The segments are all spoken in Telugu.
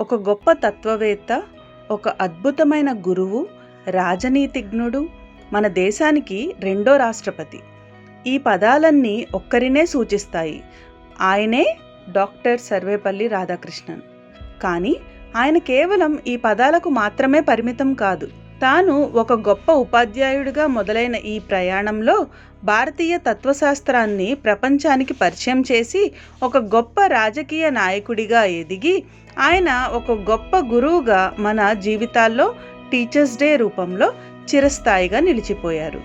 ఒక గొప్ప తత్వవేత్త ఒక అద్భుతమైన గురువు రాజనీతిజ్ఞుడు మన దేశానికి రెండో రాష్ట్రపతి. ఈ పదాలన్నీ ఒక్కరినే సూచిస్తాయి. ఆయనే డాక్టర్ సర్వేపల్లి రాధాకృష్ణన్. కానీ ఆయన కేవలం ఈ పదాలకు మాత్రమే పరిమితం కాదు. తాను ఒక గొప్ప ఉపాధ్యాయుడిగా మొదలైన ఈ ప్రయాణంలో భారతీయ తత్వశాస్త్రాన్ని ప్రపంచానికి పరిచయం చేసి ఒక గొప్ప రాజకీయ నాయకుడిగా ఎదిగి ఆయన ఒక గొప్ప గురువుగా మన జీవితాల్లో టీచర్స్ డే రూపంలో చిరస్థాయిగా నిలిచిపోయారు.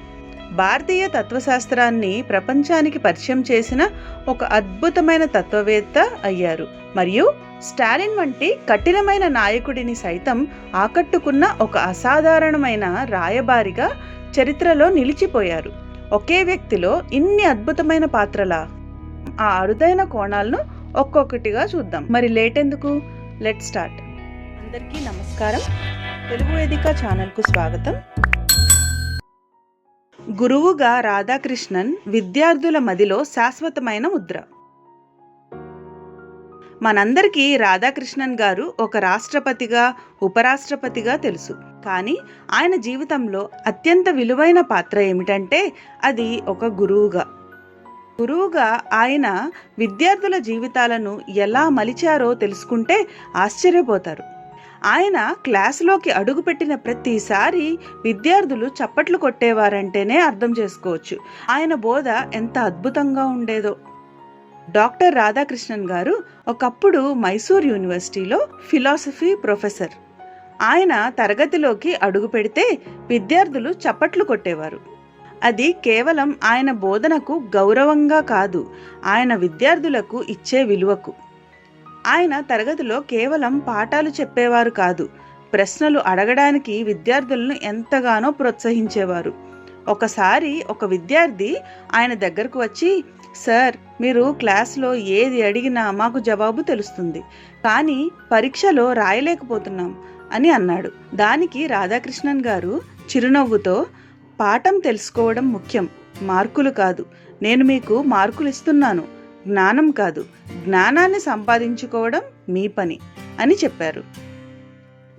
భారతీయ తత్వశాస్త్రాన్ని ప్రపంచానికి పరిచయం చేసిన ఒక అద్భుతమైన తత్వవేత్త అయ్యారు. మరియు స్టాలిన్ వంటి కఠినమైన నాయకుడిని సైతం ఆకట్టుకున్న ఒక అసాధారణమైన రాయబారిగా చరిత్రలో నిలిచిపోయారు. ఒకే వ్యక్తిలో ఇన్ని అద్భుతమైన పాత్రలా ఆ అరుదైన కోణాలను ఒక్కొక్కటిగా చూద్దాం. మరి లేట్ ఎందుకు లెట్ స్టార్ట్. అందరికీ నమస్కారం. తెలుగు వేదిక ఛానల్కు స్వాగతం. గురువుగా రాధాకృష్ణన్ విద్యార్థుల మదిలో శాశ్వతమైన ముద్ర. మనందరికీ రాధాకృష్ణన్ గారు ఒక రాష్ట్రపతిగా ఉపరాష్ట్రపతిగా తెలుసు. కానీ ఆయన జీవితంలో అత్యంత విలువైన పాత్ర ఏమిటంటే అది ఒక గురువుగా. గురువుగా ఆయన విద్యార్థుల జీవితాలను ఎలా మలిచారో తెలుసుకుంటే ఆశ్చర్యపోతారు. ఆయన క్లాసులోకి అడుగుపెట్టిన ప్రతిసారి విద్యార్థులు చప్పట్లు కొట్టేవారంటేనే అర్థం చేసుకోవచ్చు. ఆయన బోధ ఎంత అద్భుతంగా ఉండేదో. డాక్టర్ రాధాకృష్ణన్ గారు ఒకప్పుడు మైసూర్ యూనివర్సిటీలో ఫిలాసఫీ ప్రొఫెసర్. ఆయన తరగతిలోకి అడుగు పెడితే విద్యార్థులు చప్పట్లు కొట్టేవారు. అది కేవలం ఆయన బోధనకు గౌరవంగా కాదు ఆయన విద్యార్థులకు ఇచ్చే విలువకు. ఆయన తరగతిలో కేవలం పాఠాలు చెప్పేవారు కాదు ప్రశ్నలు అడగడానికి విద్యార్థులను ఎంతగానో ప్రోత్సహించేవారు. ఒకసారి ఒక విద్యార్థి ఆయన దగ్గరకు వచ్చి సార్ మీరు క్లాస్లో ఏది అడిగినా మాకు జవాబు తెలుస్తుంది. కానీ పరీక్షలో రాయలేకపోతున్నాం అని అన్నాడు. దానికి రాధాకృష్ణన్ గారు చిరునవ్వుతో పాఠం తెలుసుకోవడం ముఖ్యం మార్కులు కాదు. నేను మీకు మార్కులు ఇస్తున్నాను. జ్ఞానం కాదు. జ్ఞానాన్ని సంపాదించుకోవడం మీ పని అని చెప్పారు.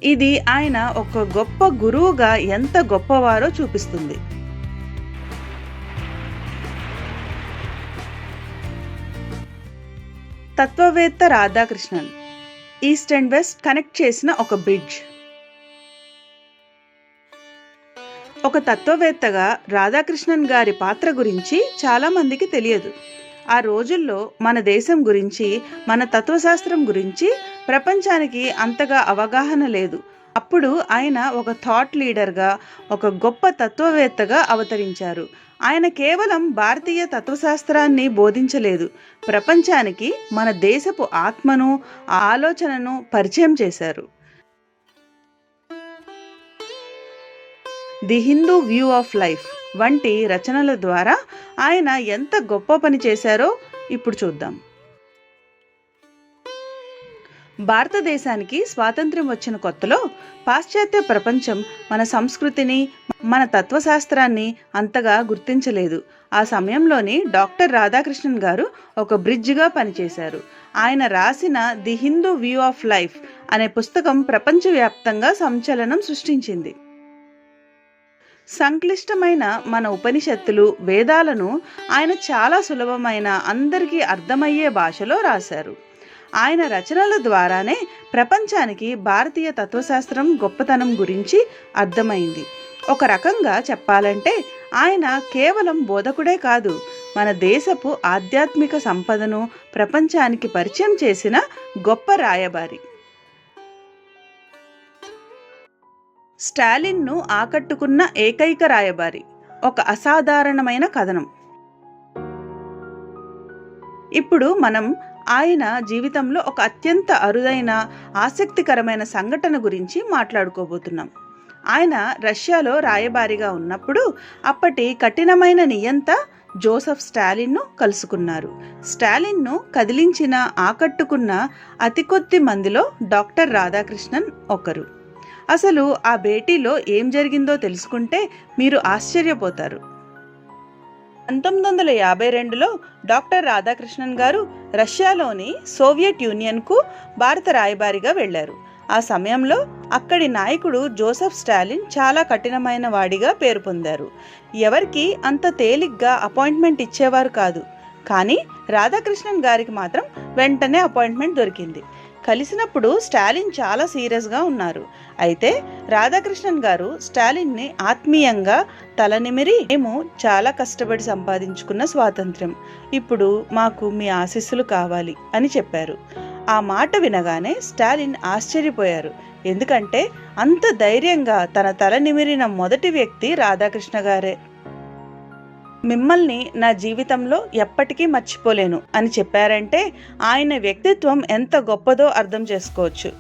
ఇది ఆయన ఒక గొప్ప గురువుగా ఎంత గొప్పవారో చూపిస్తుంది. తత్వవేత్త Radhakrishnan east and west connect చేసిన ఒక బ్రిడ్జ్. ఒక తత్వవేత్తగా రాధాకృష్ణన్ గారి పాత్ర గురించి చాలామందికి తెలియదు. ఆ రోజుల్లో మన దేశం గురించి మన తత్వశాస్త్రం గురించి ప్రపంచానికి అంతగా అవగాహన లేదు. అప్పుడు ఆయన ఒక థాట్ లీడర్గా ఒక గొప్ప తత్వవేత్తగా అవతరించారు. ఆయన కేవలం భారతీయ తత్వశాస్త్రాన్ని బోధించలేదు. ప్రపంచానికి మన దేశపు ఆత్మను ఆలోచనను పరిచయం చేశారు. The Hindu view of life వంటి రచనల ద్వారా ఆయన ఎంత గొప్ప పని చేశారో ఇప్పుడు చూద్దాం. భారతదేశానికి స్వాతంత్ర్యం వచ్చిన కొత్తలో పాశ్చాత్య ప్రపంచం మన సంస్కృతిని మన తత్వశాస్త్రాన్ని అంతగా గుర్తించలేదు. ఆ సమయంలోని డాక్టర్ రాధాకృష్ణన్ గారు ఒక బ్రిడ్జ్గా పనిచేశారు. ఆయన రాసిన the Hindu view of life అనే పుస్తకం ప్రపంచవ్యాప్తంగా సంచలనం సృష్టించింది. సంక్లిష్టమైన మన ఉపనిషత్తులు వేదాలను ఆయన చాలా సులభమైన అందరికీ అర్థమయ్యే భాషలో రాశారు. ఆయన రచనల ద్వారానే ప్రపంచానికి భారతీయ తత్వశాస్త్రం గొప్పతనం గురించి అర్థమైంది. ఒక రకంగా చెప్పాలంటే ఆయన కేవలం బోధకుడే కాదు మన దేశపు ఆధ్యాత్మిక సంపదను ప్రపంచానికి పరిచయం చేసిన గొప్ప రాయబారి. స్టాలిన్ను ఆకట్టుకున్న ఏకైక రాయబారి. ఒక అసాధారణమైన కథనం. ఇప్పుడు మనం ఆయన జీవితంలో ఒక అత్యంత అరుదైన ఆసక్తికరమైన సంఘటన గురించి మాట్లాడుకోబోతున్నాం. ఆయన రష్యాలో రాయబారిగా ఉన్నప్పుడు అప్పటి కఠినమైన నియంత జోసఫ్ స్టాలిన్ను కలుసుకున్నారు. స్టాలిన్ను కదిలించిన ఆకట్టుకున్న అతి కొద్ది మందిలో డాక్టర్ రాధాకృష్ణన్ ఒకరు. అసలు ఆ భేటీలో ఏం జరిగిందో తెలుసుకుంటే మీరు ఆశ్చర్యపోతారు. పంతొమ్మిది వందల యాభై రెండులో డాక్టర్ రాధాకృష్ణన్ గారు రష్యాలోని సోవియట్ యూనియన్కు భారత రాయబారిగా వెళ్ళారు. ఆ సమయంలో అక్కడి నాయకుడు జోసెఫ్ స్టాలిన్ చాలా కఠినమైన వాడిగా పేరు పొందారు. ఎవరికి అంత తేలిగ్గా అపాయింట్మెంట్ ఇచ్చేవారు కాదు. కానీ రాధాకృష్ణన్ గారికి మాత్రం వెంటనే అపాయింట్మెంట్ దొరికింది. కలిసినప్పుడు స్టాలిన్ చాలా సీరియస్గా ఉన్నారు. అయితే రాధాకృష్ణన్ గారు స్టాలిన్ని ఆత్మీయంగా తలనిమిరి మేము చాలా కష్టపడి సంపాదించుకున్న స్వాతంత్ర్యం. ఇప్పుడు మాకు మీ ఆశీస్సులు కావాలి అని చెప్పారు. ఆ మాట వినగానే స్టాలిన్ ఆశ్చర్యపోయారు. ఎందుకంటే అంత ధైర్యంగా తన తల నిమిరిన మొదటి వ్యక్తి రాధాకృష్ణ గారే. మిమ్మల్ని నా జీవితంలో ఎప్పటికీ మర్చిపోలేను అని చెప్పారంటే ఆయన వ్యక్తిత్వం ఎంత గొప్పదో అర్థం చేసుకోవచ్చు.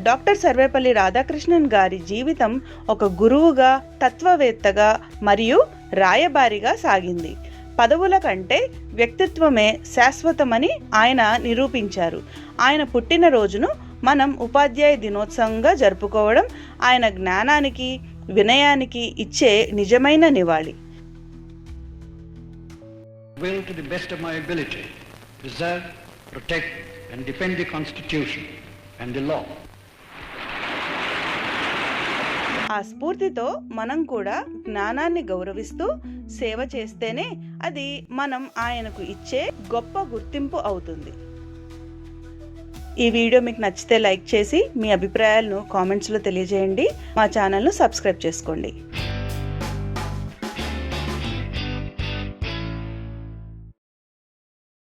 డాక్టర్ సర్వేపల్లి రాధాకృష్ణన్ గారి జీవితం ఒక గురువుగా తత్వవేత్తగా మరియు రాయబారిగా సాగింది. పదవుల కంటే వ్యక్తిత్వమే శాశ్వతమని ఆయన నిరూపించారు. ఆయన పుట్టినరోజును మనం ఉపాధ్యాయ దినోత్సవంగా జరుపుకోవడం ఆయన జ్ఞానానికి వినయానికి ఇచ్చే నిజమైన నివాళి. Will to the best of my ability preserve, protect and defend the Constitution and the law. ఆ స్ఫూర్తితో మనం కూడా జ్ఞానాన్ని గౌరవిస్తూ సేవ చేస్తేనే అది మనం ఆయనకు ఇచ్చే గొప్ప గుర్తింపు అవుతుంది. ఈ వీడియో మీకు నచ్చితే లైక్ చేసి మీ అభిప్రాయాలను కామెంట్స్లో తెలియజేయండి. మా ఛానల్ను సబ్స్క్రైబ్ చేసుకోండి.